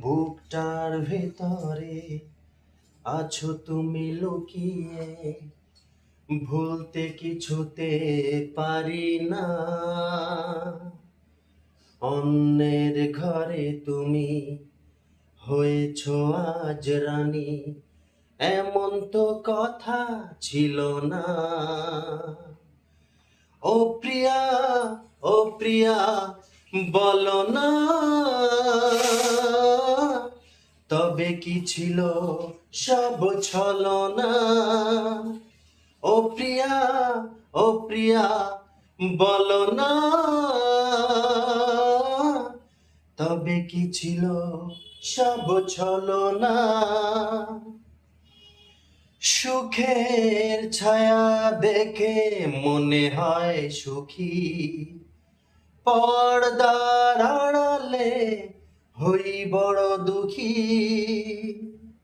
বুকটার ভেতরে আছো তুমি লুকিয়ে। ভুলতে কিছুতে পারি না। অন্যের ঘরে তুমি হয়েছ আজ রানী, এমন তো কথা ছিল না। ও প্রিয়া ও প্রিয়া, বলো না। তবে কি ছিল সব ছলনা? ও প্রিয়া ও প্রিয়া, বলো না। তবে কি ছিল সব ছলনা? সুখের ছায়া দেখে মনে হয় সুখী। পর্দার আড়ালে হই বড় দুঃখী।